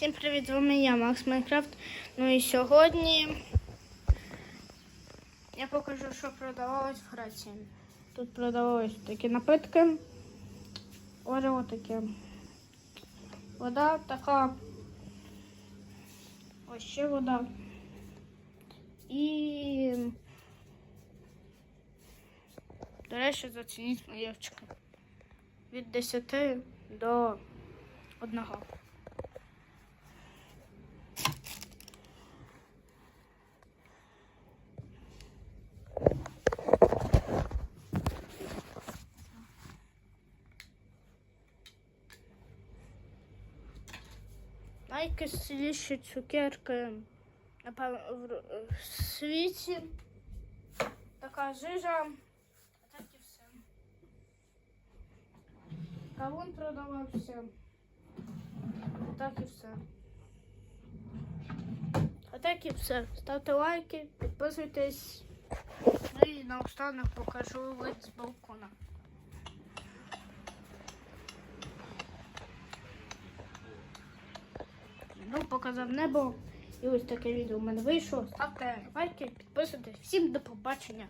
Всім привіт, з вами я, Макс Майнкрафт. Ну і сьогодні я покажу, що продавалось в Греції. Тут продавались такі напитки. Орео таке. Вода така. Ось ще вода. І. До речі, зацініть очки. Від 10 до 1. Найкисліші цукерки в, світі. Така жижа. А так і все. Кавун продавався. А так і все. А так і все. Ставте лайки, підписуйтесь. Ну і наостанок покажу вид з балкона. Ну, показав небо. І ось таке відео у мене вийшло. Ставте лайки, підписуйтесь. Всім до побачення.